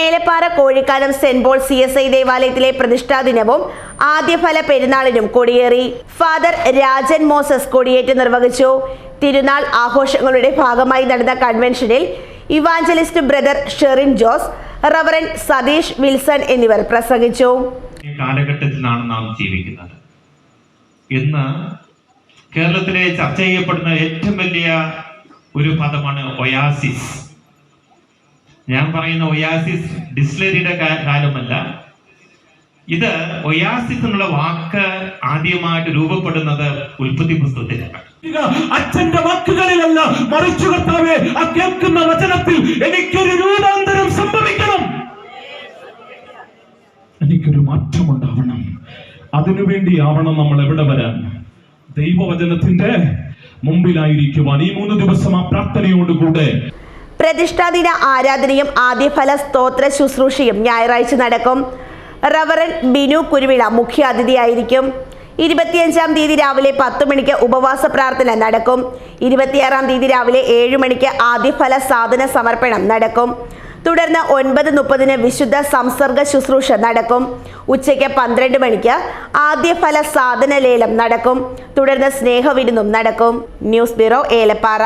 Elappara Kozhikkanam saint Paul C S I ദേവാലയത്തിലെ പ്രതിഷ്ഠാ ദിനവും ആദ്യഫല പെരുന്നാളിനും കൊടിയേറി. ഫാദർ രാജൻ മോസസ് കൊടിയേറ്റ് നിർവഹിച്ചു. തിരുനാൾ ആഘോഷങ്ങളുടെ ഭാഗമായി നടന്ന കൺവെൻഷനിൽ evangelist brother Sherin Jose reverend Satheesh Wilson എന്നിവർ പ്രസംഗിച്ചു. കാലഘട്ടത്തിലാണ് നാം ജീവിക്കുന്നത്. ഇന്ന് കേരളത്തിലെ ചർച്ച ചെയ്യപ്പെടുന്ന ഏറ്റവും വലിയ ഒരു പദമാണ് ഒയാസിസ്. ഞാൻ പറയുന്ന ഒയാസിസ് ഡിസ്ലറിയുടെ കാലമല്ല. ഇത് ഒയാസിസ് എന്നുള്ള വാക്ക് ആദ്യമായിട്ട് രൂപപ്പെടുന്നത് ഉൽപ്പത്തി പുസ്തകത്തിലാണ്. അച്ഛന്റെ വാക്കുകളിലല്ല മറിച്ചു കർത്താവേ ആ കേൾക്കുന്ന വചനത്തിൽ എനിക്കൊരു രൂപാന്തരം സംഭവിക്കണം. എനിക്കൊരു മാറ്റം ഉണ്ടാവണം അതിനുവേണ്ടി ആവണം നമ്മൾ എവിടെ വരാൻ? ദൈവവചനത്തിന്റെ മുമ്പിലായിരിക്കുവാൻ ഈ മൂന്ന് ദിവസം ആ പ്രാർത്ഥനയോടുകൂടെ പ്രതിഷ്ഠാദിന ആരാധനയും ആദ്യഫല സ്തോത്ര ശുശ്രൂഷയും ഞായറാഴ്ച നടക്കും. റവറൻ ബിനു കുരുവിള മുഖ്യാതിഥിയായിരിക്കും. ഇരുപത്തിയഞ്ചാം തീയതി രാവിലെ പത്ത് മണിക്ക് ഉപവാസ പ്രാർത്ഥന നടക്കും. ഇരുപത്തിയാറാം തീയതി രാവിലെ ഏഴ് മണിക്ക് ആദ്യഫല സാധന സമർപ്പണം നടക്കും. തുടർന്ന് ഒൻപത് മുപ്പതിന് വിശുദ്ധ സംസർഗ ശുശ്രൂഷ നടക്കും. ഉച്ചയ്ക്ക് പന്ത്രണ്ട് മണിക്ക് ആദ്യഫല സാധന ലേലം നടക്കും. തുടർന്ന് സ്നേഹവിരുന്നും നടക്കും. News bureau Elappara.